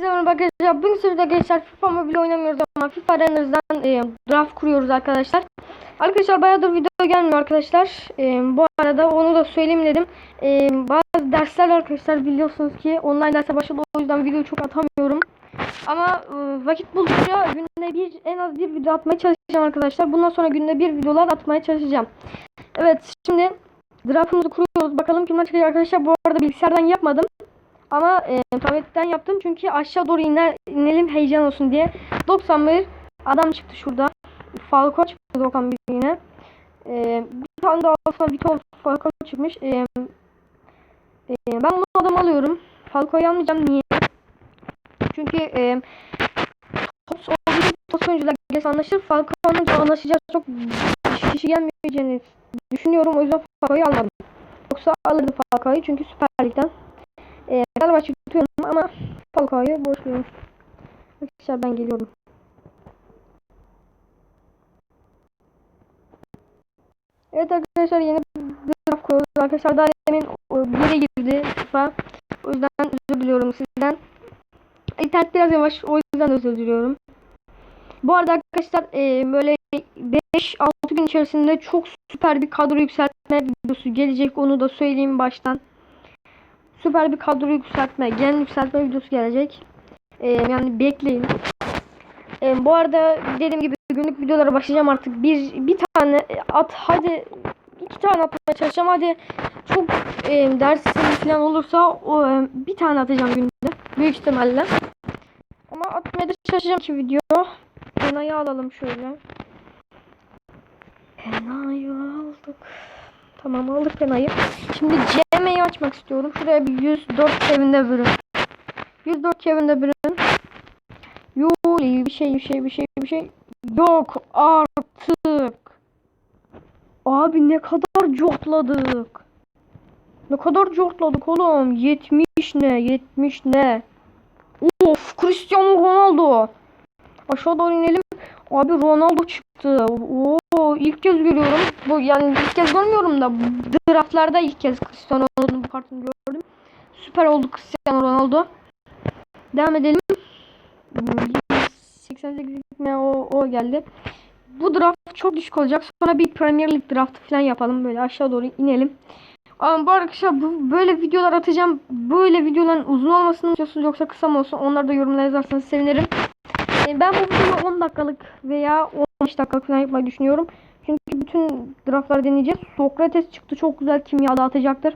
Merhaba arkadaşlar. Bugün sizlerle arkadaşlar FIFA Mobile oynamıyoruz ama FIFA aranızdan e, draft kuruyoruz arkadaşlar. Arkadaşlar bayağıdır video gelmiyor arkadaşlar. E, bu arada onu da söyleyeyim dedim. E, bazı dersler arkadaşlar biliyorsunuz ki online derse başladı. O yüzden video çok atamıyorum. Ama e, vakit buldukça günde bir en az bir video atmaya çalışacağım arkadaşlar. Bundan sonra günde bir videolar atmaya çalışacağım. Evet şimdi draftımızı kuruyoruz. Bakalım kimler çıkacak arkadaşlar. Bu arada bilgisayardan yapmadım. Ama e, tabletten yaptım çünkü aşağı doğru iner, inelim heyecan olsun diye. 91 adam çıktı şurada. Falco çıktı 91 yine. E, bir tane daha aslında Vitor Falco çıkmış. E, e, ben bu adamı alıyorum. Falco'yu almayacağım niye? Çünkü e, top olduğu için top oyuncular geç anlaşır. Falco'nun anlaşacağı çok kişi gelmeyeceğini düşünüyorum. O yüzden Falco'yu almadım. Yoksa alırdım Falco'yu çünkü Süper Lig'den. Ee, Fenerbahçe tutuyorum ama Falcao'yu boşluyorum. Arkadaşlar ben geliyorum. Evet arkadaşlar yeni bir draft kuruyoruz. Arkadaşlar daha demin bire girdi FIFA. O yüzden özür diliyorum sizden. İnternet biraz yavaş o yüzden özür diliyorum. Bu arada arkadaşlar e, böyle 5-6 gün içerisinde çok süper bir kadro yükseltme videosu gelecek. Onu da söyleyeyim baştan süper bir kadro yükseltme, gen yükseltme videosu gelecek. Ee, yani bekleyin. Ee, bu arada dediğim gibi günlük videolara başlayacağım artık. Bir bir tane at hadi iki tane atmaya çalışacağım. Hadi çok e, dersim falan olursa o, e, bir tane atacağım günde. Büyük ihtimalle. Ama atmaya da çalışacağım ki video. Penayı alalım şöyle. Penayı aldık. Tamam aldık penayı. Şimdi CM'yi açmak istiyorum. Şuraya bir 104 evinde bürün. 104 evinde bürün. Yuli bir şey bir şey bir şey bir şey. Yok artık. Abi ne kadar cortladık. Ne kadar cortladık oğlum. 70 ne 70 ne. Of Cristiano Ronaldo. Aşağı doğru inelim. Abi Ronaldo çıktı. Oo ilk kez görüyorum. Bu yani ilk kez görmüyorum da draftlarda ilk kez Cristiano Ronaldo'nun bu kartını gördüm. Süper oldu Cristiano Ronaldo. Devam edelim. 88 mi o, o geldi. Bu draft çok düşük olacak. Sonra bir Premier League draft falan yapalım. Böyle aşağı doğru inelim. Ama bu arkadaşlar bu, böyle videolar atacağım. Böyle videoların uzun olmasını istiyorsunuz yoksa kısa mı olsun? Onları da yorumlara yazarsanız sevinirim. E, ben bu videoyu 10 dakikalık veya 15 dakikalık falan yapmayı düşünüyorum. Çünkü bütün draftları deneyeceğiz. Sokrates çıktı. Çok güzel kimya dağıtacaktır.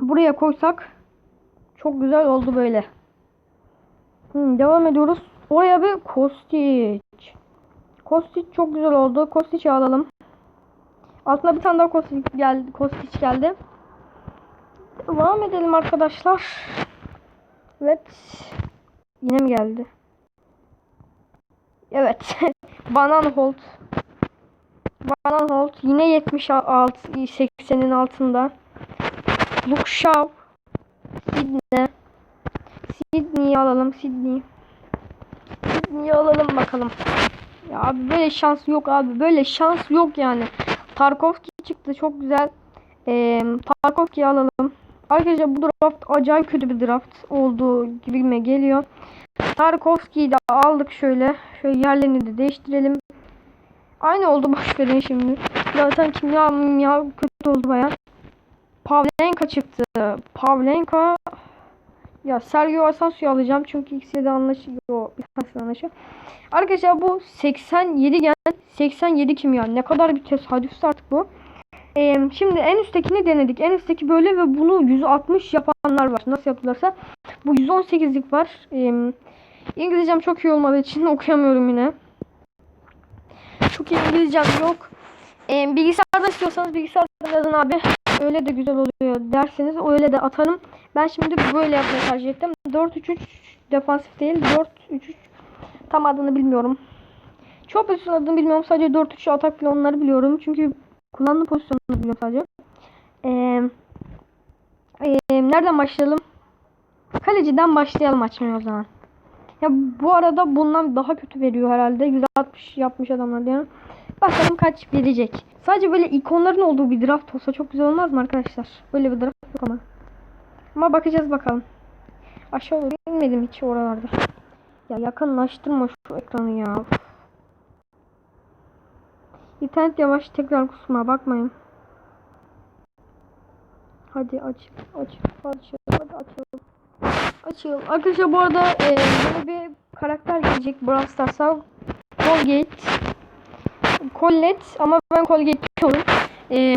Buraya koysak çok güzel oldu böyle. Hmm, devam ediyoruz. Oraya bir Kostic. Kostic çok güzel oldu. Kostic'i alalım. Altına bir tane daha Kostic geldi. Kostic geldi. Devam edelim arkadaşlar. Evet. Yine mi geldi? Evet. Banan Holt. Banan Holt yine 76 80'in altında. Luke Shaw. Sydney. Sydney'i alalım. Sydney. Sydney'i alalım bakalım. Ya abi böyle şans yok abi. Böyle şans yok yani. Tarkovski çıktı. Çok güzel. Ee, Tarkovski'yi alalım. Arkadaşlar bu draft acayip kötü bir draft olduğu gibi mi geliyor. Tarkovski'yi de aldık şöyle. Şöyle yerlerini de değiştirelim. Aynı oldu boş verin şimdi. Zaten kimya ya kötü oldu baya. Pavlenka çıktı. Pavlenka ya Sergio Asensio'yu alacağım çünkü ikisi de anlaşıyor. Birkaç anlaşıyor. Arkadaşlar bu 87 gen 87 kimya. Ne kadar bir tesadüf artık bu. Ee, şimdi en üsttekini denedik. En üstteki böyle ve bunu 160 yapanlar var. Nasıl yaptılarsa. Bu 118'lik var. Ee, İngilizcem çok iyi olmadığı için okuyamıyorum yine. Çok iyi İngilizcem yok. Ee, bilgisayarda istiyorsanız bilgisayarda yazın abi. Öyle de güzel oluyor derseniz öyle de atarım. Ben şimdi böyle yapmayı tercih ettim. 4-3-3 defansif değil. 4-3-3 tam adını bilmiyorum. Çok pozisyon adını bilmiyorum. Sadece 4-3 atak falan onları biliyorum. Çünkü kullandığım pozisyonunu biliyorum sadece. Ee, e, nereden başlayalım? Kaleciden başlayalım açmaya o zaman. Ya bu arada bundan daha kötü veriyor herhalde. 160 yapmış adamlar diyorum. Bakalım kaç verecek. Sadece böyle ikonların olduğu bir draft olsa çok güzel olmaz mı arkadaşlar? Böyle bir draft yok ama. Ama bakacağız bakalım. Aşağı doğru inmedim hiç oralarda. Ya yakınlaştırma şu ekranı ya. İnternet yavaş tekrar kusma bakmayın. Hadi aç aç aç hadi açalım. Açalım. Arkadaşlar bu arada e, yeni bir karakter gelecek Brawl Stars'a. Colgate. Colette ama ben Colgate diyorum. E,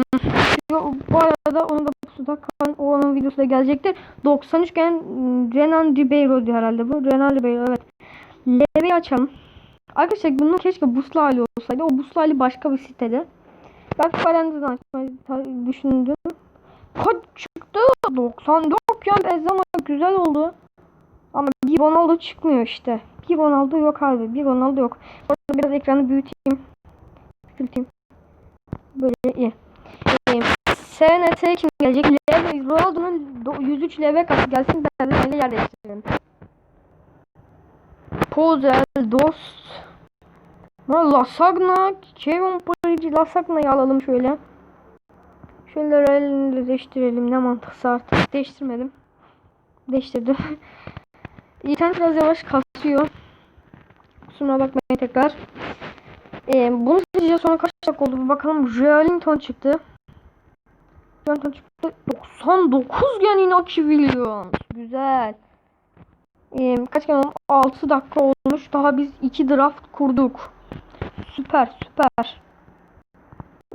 bu arada onu da pusuda kalan o onun videosu da gelecektir. 93 gen Renan Ribeiro diyor herhalde bu. Renan Ribeiro evet. Leve'yi açalım. Arkadaşlar bunun keşke buslu hali olsaydı. O buslu hali başka bir sitede. Ben Farende'den açmayı düşündüm. Kaç çıktı? 94 ya Benzema güzel oldu. Ama bir Ronaldo çıkmıyor işte. Bir Ronaldo yok abi. Bir Ronaldo yok. Orada biraz ekranı büyüteyim. Küçülteyim. Böyle iyi. Ee, SNT kim gelecek? Lev, Ronaldo'nun do- 103 level katı gelsin. Ben de yer değiştirelim. Pozel, Dost. Lasagna, Kevin Parici Lasagna'yı alalım şöyle. Şöyle de değiştirelim. Ne mantıksa artık. Değiştirmedim. Değiştirdim. İnternet biraz yavaş kasıyor. Kusuruna bakmayın tekrar. Ee, bunu seçeceğiz sonra kaç dakika oldu bir bakalım. Joelinton çıktı. Joelinton çıktı. 99 gen Inaki Williams. Güzel. Ee, kaç gen oldu? 6 dakika olmuş. Daha biz 2 draft kurduk. Süper süper.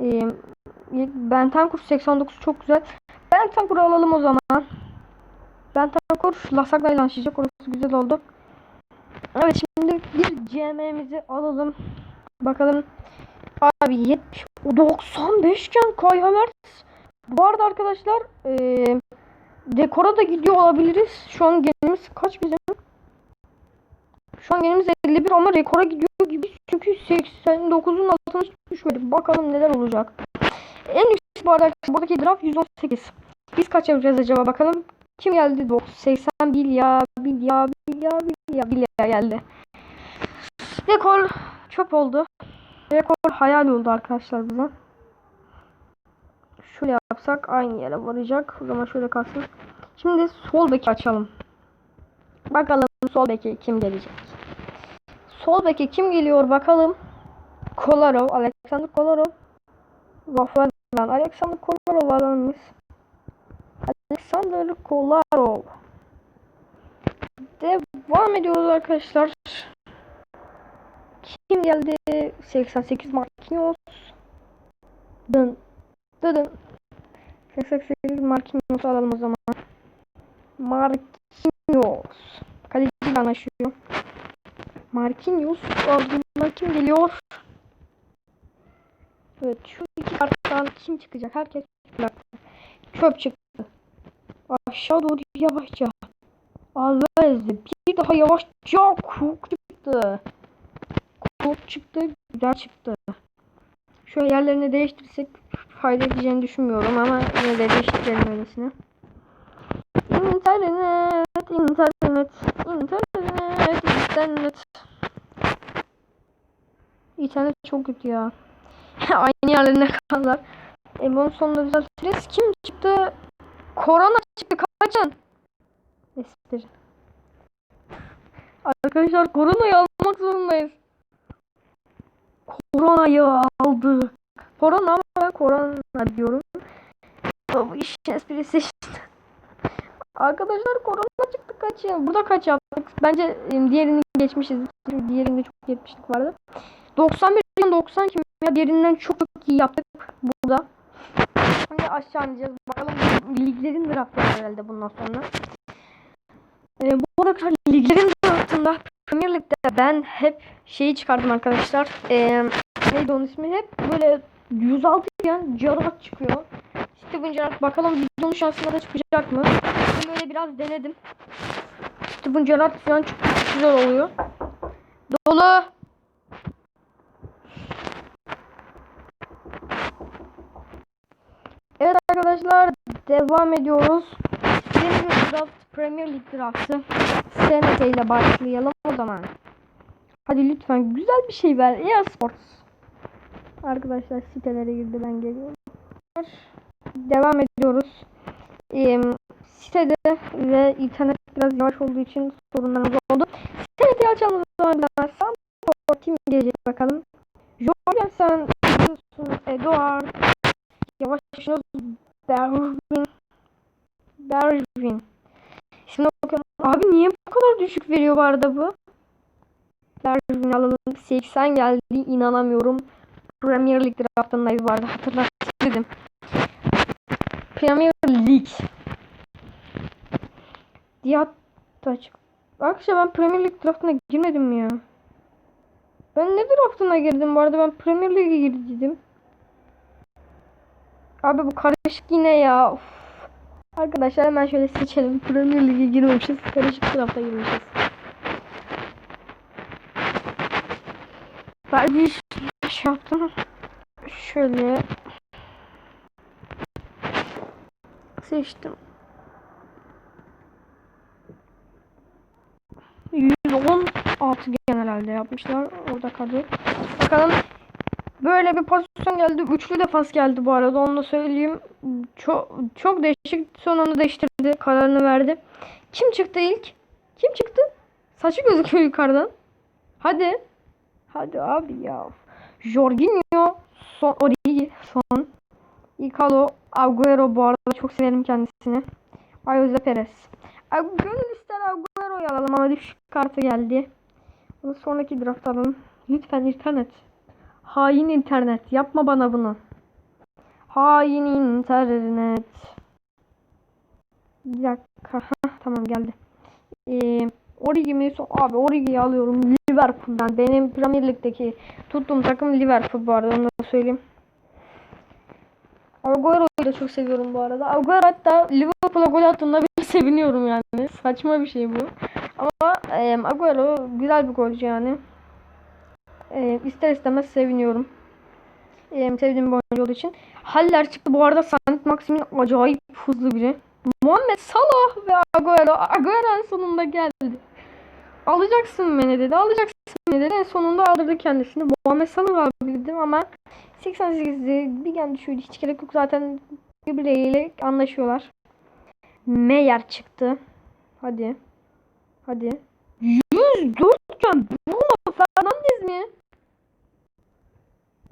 Ee, Bentancur 89 çok güzel. Bentancur'u alalım o zaman. Bentancur Lasagna ile başlayacak. Orası güzel oldu. Evet şimdi bir CM'mizi alalım. Bakalım. Abi 70 o 95 iken Kai Havertz. Bu arada arkadaşlar ee, dekora da gidiyor olabiliriz. Şu an genimiz kaç bizim? Şu an genimiz 51 ama rekora gidiyor gibi. Çünkü 89'un altına düşmedi. Bakalım neler olacak. En yüksek bu arada buradaki draft 118. Biz kaç yapacağız acaba bakalım. Kim geldi? 80 Bilya, Bilya, Bilya, Bilya, Bilya geldi. Rekor çöp oldu. Rekor hayal oldu arkadaşlar bize. Şöyle yapsak aynı yere varacak. O zaman şöyle kalsın. Şimdi sol beki açalım. Bakalım sol beki kim gelecek. Sol beki kim geliyor bakalım. Kolarov, Alexander Kolarov. Rafael Van, Alexander Kolarov alınmış. Alexander Kolarov. Devam ediyoruz arkadaşlar. Kim geldi? 88 Marquinhos. Dın. Dın. 88 Marquinhos alalım o zaman. Marquinhos. Kaleciyle anlaşıyor. Marquinhos. Ardından kim geliyor? Evet şu karttan kim çıkacak? Herkes çöp çıktı. Aşağı doğru yavaşça. Alvarez bir daha yavaşça Cook çıktı. Cook çıktı. Güzel çıktı. Şöyle yerlerini değiştirsek fayda edeceğini düşünmüyorum ama yine de değiştirelim öylesine. İnternet, internet, internet, internet. İnternet çok kötü ya. Aynı yerlerine kalırlar. E bunun sonunda düzeltiriz. Kim çıktı? Korona çıktı. Kaçın. Espri. Arkadaşlar koronayı almak zorundayız. Koronayı aldık. Korona ama korona diyorum. Bu işin esprisi işte. Arkadaşlar korona çıktı kaçın. Burada kaç yaptık? Bence e, diğerini geçmişiz. Diğerinde çok yetmişlik vardı. 91 90 kim ya diğerinden çok iyi yaptık burada. Şimdi aşağı ineceğiz. Bakalım liglerin draftı herhalde bundan sonra. Ee, bu arada liglerin draftında Premier Lig'de ben hep şeyi çıkardım arkadaşlar. Ee, neydi onun ismi? Hep böyle 106 yan Gerrard çıkıyor. Steven Gerrard bakalım videonun şansına da çıkacak mı? Ben böyle biraz denedim. Steven Gerrard falan çok güzel oluyor. Dolu. Evet arkadaşlar devam ediyoruz. Yeni bir draft Premier League draftı. SNT ile başlayalım o zaman. Hadi lütfen güzel bir şey ver. EA Sports. Arkadaşlar sitelere girdi ben geliyorum. Devam ediyoruz. Ee, sitede ve internet biraz yavaş olduğu için sorunlarımız oldu. Sitede açalım zaman Sanford kim gelecek bakalım. Jorgensen, Eduard, yavaş yavaş Berwin, Berwin. Şimdi bakıyorum. Abi niye bu kadar düşük veriyor bu arada bu? Berwin alalım. 80 geldi. inanamıyorum. Premier League draftındayız bu arada. Hatırlatmak istedim. Premier League. Diyat açık. Arkadaşlar ben Premier League draftına girmedim ya? Ben ne draftına girdim bu arada? Ben Premier League'e girdim. Abi bu karışık yine ya. Of. Arkadaşlar hemen şöyle seçelim. Premier League'e girmemişiz. Karışık drafta girmişiz. Ben bir şey yaptım. Şöyle seçtim. 116 genelde yapmışlar. Orada kaldı. Bakalım. Böyle bir pozisyon geldi. Üçlü defans geldi bu arada. Onu da söyleyeyim. Çok çok değişik. Sonunda değiştirdi. Kararını verdi. Kim çıktı ilk? Kim çıktı? Saçı gözüküyor yukarıdan. Hadi. Hadi abi ya. Jorginho. Son Origi. Son. Icalo. Agüero bu arada çok severim kendisini. Ayoze Perez. Gönül ister Agüero'yu alalım ama düşük kartı geldi. Bunu sonraki draft alalım. Lütfen internet. Hain internet. Yapma bana bunu. Hain internet. Bir dakika. Tamam geldi. Ee, Origi mi? So- Abi Origi'yi alıyorum. Liverpool'dan. Benim Premier Lig'deki tuttuğum takım Liverpool bu arada. Onu da söyleyeyim. Agüero'yu da çok seviyorum bu arada. Agüero hatta Liverpool'a gol attığında bir seviniyorum yani. Saçma bir şey bu. Ama e, Agüero güzel bir golcü yani. E, ister istemez seviniyorum. E, sevdiğim bir oyuncu olduğu için. Haller çıktı. Bu arada Saint Maxim'in acayip hızlı biri. Muhammed Salah ve Agüero. Agüero sonunda geldi. Alacaksın beni dedi. Alacaksın beni dedi. En sonunda aldırdı kendisini. Muhammed Salah abi dedim ama 88'de bir geldi şöyle hiç gerek yok zaten birbirleriyle anlaşıyorlar. Meyer çıktı. Hadi. Hadi. 104 can Bruno Fernandes mi?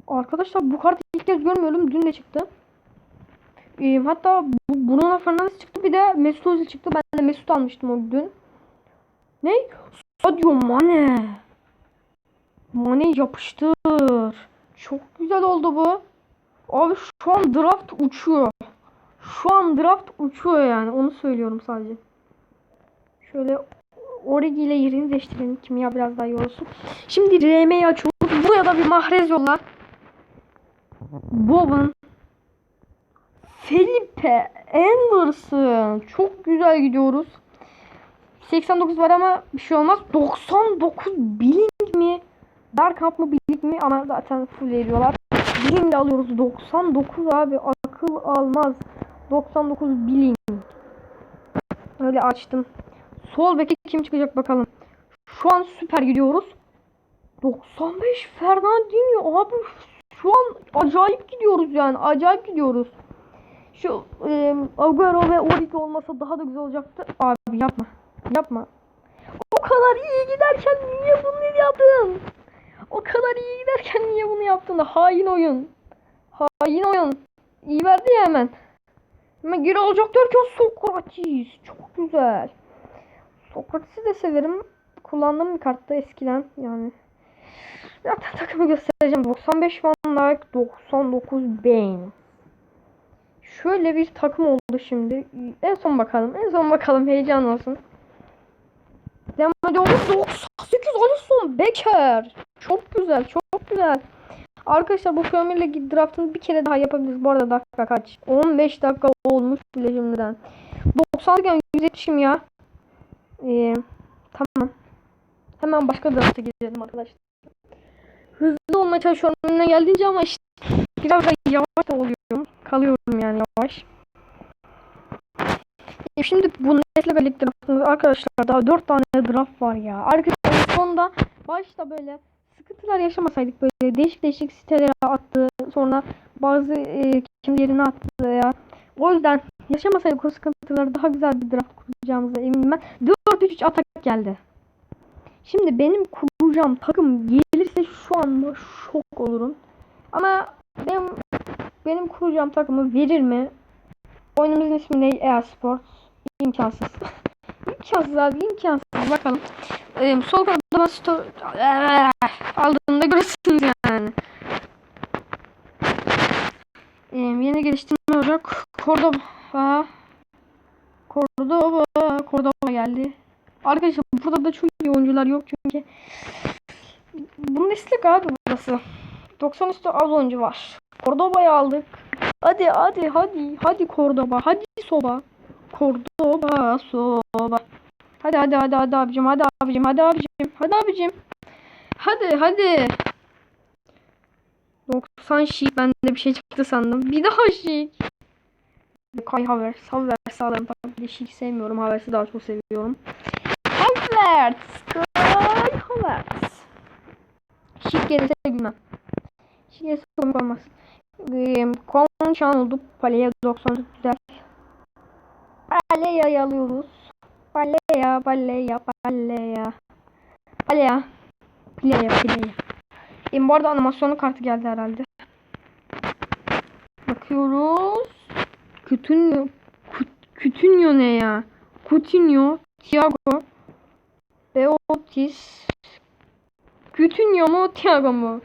Arkadaşlar bu kartı ilk kez görmüyorum. Dün de çıktı. Ee, hatta Bruno Fernandes çıktı. Bir de Mesut Özil çıktı. Ben de Mesut almıştım o dün. Ne? Sadio Mane. Mane yapıştır. Çok güzel oldu bu. Abi şu an draft uçuyor. Şu an draft uçuyor yani. Onu söylüyorum sadece. Şöyle Origi ile yerini değiştirelim. Kimya biraz daha iyi olsun. Şimdi RM'yi açıyoruz. Buraya da bir mahrez yolla. Bowen. Felipe Anderson. Çok güzel gidiyoruz. 89 var ama bir şey olmaz. 99 Billing mi? Bergkamp mı Billing mi? Ama zaten full veriyorlar. Billing de alıyoruz. 99 abi. Akıl almaz. 99 Billing. Öyle açtım. Sol beke kim çıkacak bakalım. Şu an süper gidiyoruz. 95 Fernandinho abi şu an acayip gidiyoruz yani acayip gidiyoruz. Şu e, Agüero ve Origi olmasa daha da güzel olacaktı. Abi yapma. Yapma. O kadar iyi giderken niye bunu yaptın? O kadar iyi giderken niye bunu yaptın hain oyun. Hain oyun. İyi verdi ya hemen. Hemen geri alacak derken Sokrates. Çok güzel. Sokrates'i de severim. Kullandığım bir kartta eskiden yani. Zaten takımı göstereceğim. 95 Van Dijk, 99 Bane. Şöyle bir takım oldu şimdi. En son bakalım. En son bakalım. Heyecan olsun. Ediyoruz. 98 Alisson Becker. Çok güzel. Çok güzel. Arkadaşlar bu Premier League draftını bir kere daha yapabiliriz. Bu arada dakika kaç? 15 dakika olmuş bile şimdiden. 90 yani 170'im ya. Ee, tamam. Hemen başka drafta gidelim arkadaşlar. Olmaya çalışıyorum önüne geldiğince ama işte biraz da yavaş oluyorum. Kalıyorum yani yavaş. E şimdi bu nesle birlikte arkadaşlar daha 4 tane draft var ya. Arkadaşlar sonunda başta böyle sıkıntılar yaşamasaydık böyle değişik değişik sitelere attı. Sonra Bazı e, kim yerine attı ya. O yüzden yaşamasaydık o sıkıntıları daha güzel bir draft kuracağımıza eminim ben. 4-3 atak geldi. Şimdi benim kuracağım takım gelirse şu anda şok olurum. Ama benim benim kuracağım takımı verir mi? Oyunumuzun ismi ne? E-Sports. İmkansız. imkansız abi imkansız. Bakalım. Ee, sol kanadıma sto Eee, aldığında görürsünüz yani. Ee, yeni geliştirme olacak. Cordoba. Cordoba. Cordoba geldi. Arkadaşlar burada da çok iyi oyuncular yok çünkü. Bundesliga abi burası. 90 üstü az oyuncu var. Cordoba'yı aldık. Hadi hadi hadi hadi Cordoba hadi Soba. Cordoba Soba. Hadi hadi hadi hadi abicim hadi abicim hadi abicim hadi abicim. Hadi hadi. 90 şik bende bir şey çıktı sandım. Bir daha şik. Havertz alırım. Tabii ki de şik sevmiyorum. Havertz'i daha çok seviyorum. Havertz. Şik gelirse gülmem. Şik gelirse komik olmaz. Ee, Konçan oldu. Palea 90 güzel. Palea'yı alıyoruz. Palea, Palea, Palea. Palea. Palea, Palea. E, bu arada animasyonlu kartı geldi herhalde. Bakıyoruz. Coutinho. Kut- Coutinho ne ya? Coutinho. Thiago. Beotis. Coutinho mu Thiago mu?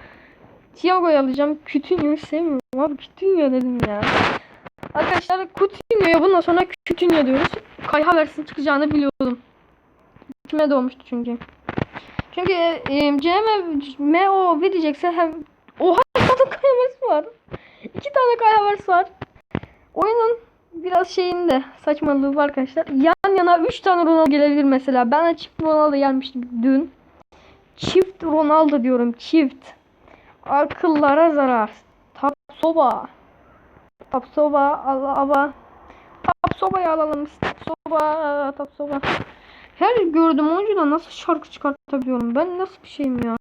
Thiago'yu alacağım. Coutinho'yu sevmiyorum abi. Coutinho dedim ya. Arkadaşlar Coutinho'ya bundan sonra Coutinho diyoruz. Kai Havertz'in çıkacağını biliyordum. İçime doğmuştu çünkü. Çünkü e, CM MO verecekse hem Oha Kai Havertz var. İki tane Kai Havertz var. Oyunun biraz şeyinde saçmalığı var arkadaşlar. Yan yana 3 tane Ronaldo gelebilir mesela. Ben çift Ronaldo gelmiştim dün. Çift Ronaldo diyorum çift. Akıllara zarar. Tapsoba. Tapsoba Allah. Tapsoba'yı alalım. Tapsoba. Tapsoba. Her gördüğüm oyuncuda nasıl şarkı çıkartabiliyorum? Ben nasıl bir şeyim ya?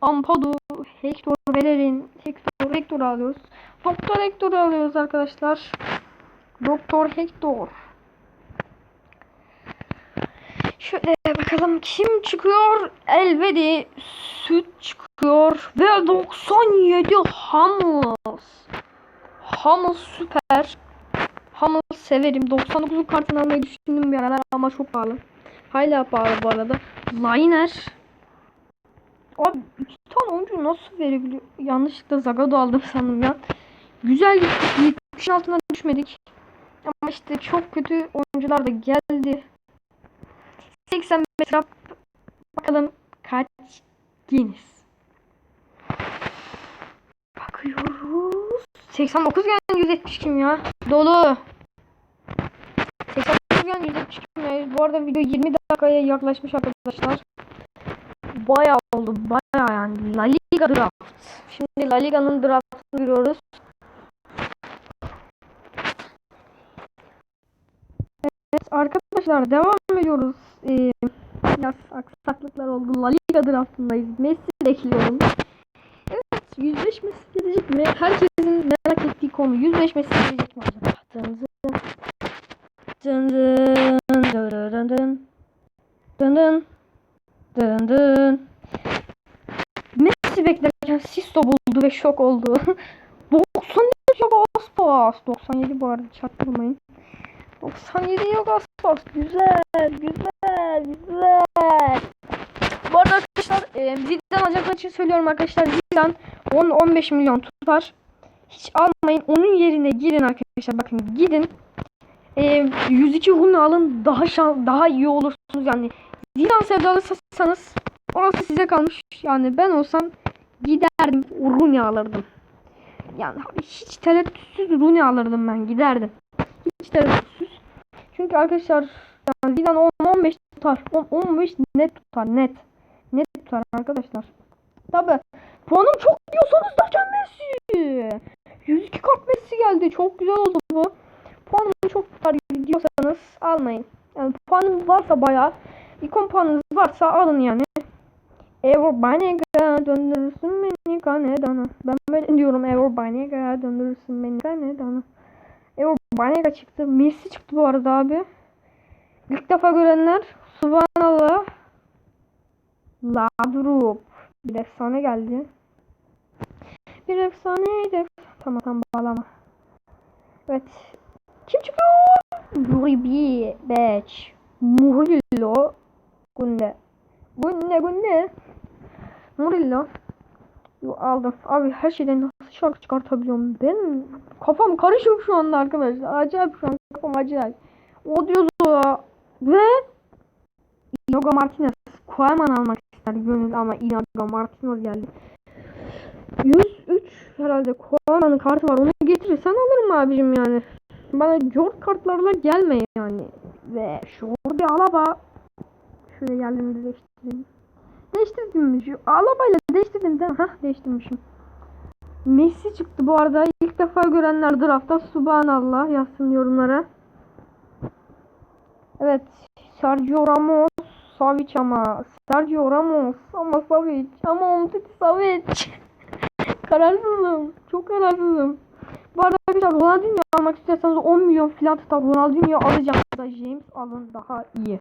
Ampadu, Hector Bellerin, Hector, Hector alıyoruz. Doktor Hector'u alıyoruz arkadaşlar. Doktor Hector. Şöyle bakalım kim çıkıyor? Elvedi süt çıkıyor ve 97 Hummels. Hummels süper. Hummels severim. 99'luk kartını almayı düşündüm bir aralar ama çok pahalı. Hala pahalı bu arada. Liner. Abi iki tane oyuncu nasıl verebiliyor? Yanlışlıkla Zagado aldım sandım ya. Güzel gittik. Yükün altına düşmedik. Ama işte çok kötü oyuncular da geldi. 85 rap. Bakalım kaç Guinness. Bakıyoruz. 89 gen 170 kim ya? Dolu. 89 gen 170 kim ya? Bu arada video 20 dakikaya yaklaşmış arkadaşlar. Bayağı oldu. Bayağı yani. La Liga draft. Şimdi La Liga'nın draftını görüyoruz. Evet arkadaşlar devam ediyoruz. Ee, biraz aksaklıklar oldu. La Liga draftındayız. Messi bekliyorum. Evet 105 Messi gelecek mi? Herkesin merak ettiği konu 105 Messi gelecek mi acaba? Dın dın. Dın dın dın dın dın. Dın dın. Dın. Messi beklerken Sisto buldu ve şok oldu. 94 yok Aspas. 97 bu arada çaktırmayın. 97 yok Aspas. Güzel, güzel, güzel. Bu arada arkadaşlar e, Zidane alacaklar için söylüyorum arkadaşlar. Zidane 10-15 milyon tutar. Hiç almayın. Onun yerine gidin arkadaşlar. Bakın gidin. E, 102 Hunu alın. Daha şan, daha iyi olursunuz yani. Zidane sevdalısınız orası size kalmış. Yani ben olsam giderdim Rooney alırdım. Yani hiç tereddütsüz Rooney alırdım ben giderdim. Hiç tereddütsüz. Çünkü arkadaşlar yani Zidane 10-15 tutar. 10-15 net tutar net. Net tutar arkadaşlar. Tabi puanım çok diyorsanız zaten Messi. 102 kart Messi geldi. Çok güzel oldu bu. Puanım çok tutar diyorsanız almayın. Yani puanım varsa bayağı ikon puanınız varsa alın yani. Ever Banega döndürürsün beni Kanedana. Ben böyle diyorum Ever Banega döndürürsün beni Kanedana. Ever Banega çıktı. Messi çıktı bu arada abi. İlk defa görenler Subhanallah. Ladrup. Bir efsane geldi. Bir efsaneydi. Tamam tamam bağlama. Evet. Kim çıkıyor? Yuri Beç. Murillo. Gunde. Gunde Gunde. Murillo. Yo, aldım. Abi her şeyden nasıl şarkı çıkartabiliyorum? Ben kafam karışık şu anda arkadaşlar. Acayip şu an kafam acayip. O diyordu ve Inoga Martinez. Koeman almak ister gönül ama Inoga Martinez geldi. 103 herhalde Koeman'ın kartı var. Onu getirirsen alırım abicim yani. Bana Jord kartlarla gelme yani. Ve Jordi Alaba. Şöyle yerlerini değiştireyim. Değiştirdim mi? Şu Alaba'yla değiştirdim değil mi? Hah değiştirmişim. Messi çıktı bu arada. İlk defa görenler draftta subhanallah yazsın yorumlara. Evet. Sergio Ramos. Savic ama. Sergio Ramos. Ama Savic. Ama Umtiti Savic. kararsızım. Çok kararsızım. Bu arada arkadaşlar Ronaldinho almak istiyorsanız 10 milyon filan tutar. Ronaldinho alacağım. Da James alın daha iyi.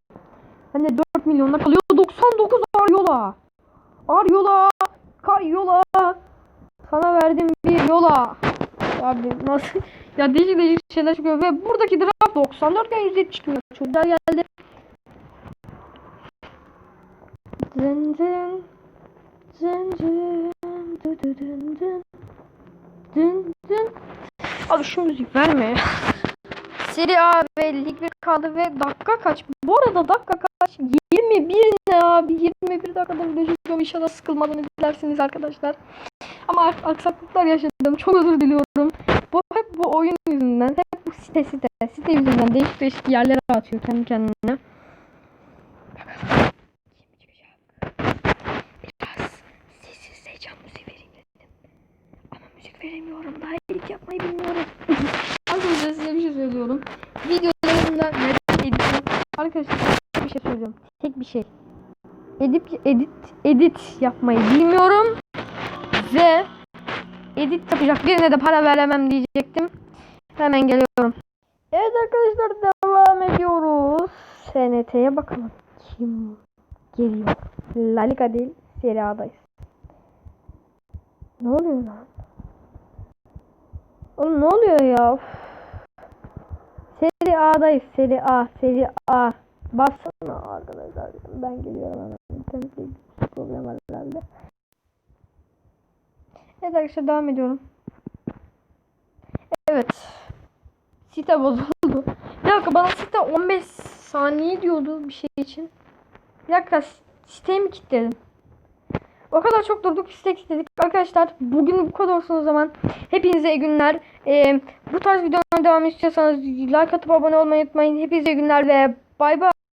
Hani 4 milyonlar kalıyor. 99 Ariola. Ariola. Karyola. Sana verdim bir yola. Abi nasıl? ya değişik değişik şeyler çıkıyor. Ve buradaki draft 94 iken 170 çıkıyor. Çok güzel geldi. Dın dın. Dın dın. Dın dın dın dın. Dın. Abi şu müzik verme ya. Seri A ve Lig 1 kaldı ve dakika kaç? Bu arada dakika kaç? 21 ne abi? 21 dakikada video çekiyorum. İnşallah sıkılmadan izlersiniz arkadaşlar. Ama ak- aksaklıklar yaşadım. Çok özür diliyorum. Bu hep bu oyun yüzünden. Hep bu site site. Site yüzünden değişik değişik yerlere atıyor kendi kendine. Biraz sessizce müziği vereyim dedim. Ama müzik veremiyorum. Daha iyilik yapmayı bilmiyorum. Arkadaşlar size bir şey söylüyorum. Videolarımda neden edit Arkadaşlar bir şey söylüyorum. Tek bir şey. Edit edit edit yapmayı bilmiyorum. Ve edit yapacak birine de para veremem diyecektim. Hemen geliyorum. Evet arkadaşlar devam ediyoruz. SNT'ye bakalım. Kim geliyor? La Liga değil, Serie A'dayız. Ne oluyor lan? Oğlum ne oluyor ya? Üf. Seri A'dayız. Seri A. Seri A. Bassana arkadaşlar. Ben geliyorum hemen. Problem var herhalde. Evet arkadaşlar devam ediyorum. Evet. Site bozuldu. Bir dakika bana site 15 saniye diyordu bir şey için. Bir dakika siteyi mi kilitledim? O kadar çok durduk istek istedik. Arkadaşlar bugün bu kadar olsun o zaman. Hepinize iyi günler. Ee, bu tarz videoların devam istiyorsanız like atıp abone olmayı unutmayın. Hepinize iyi günler ve bay bay.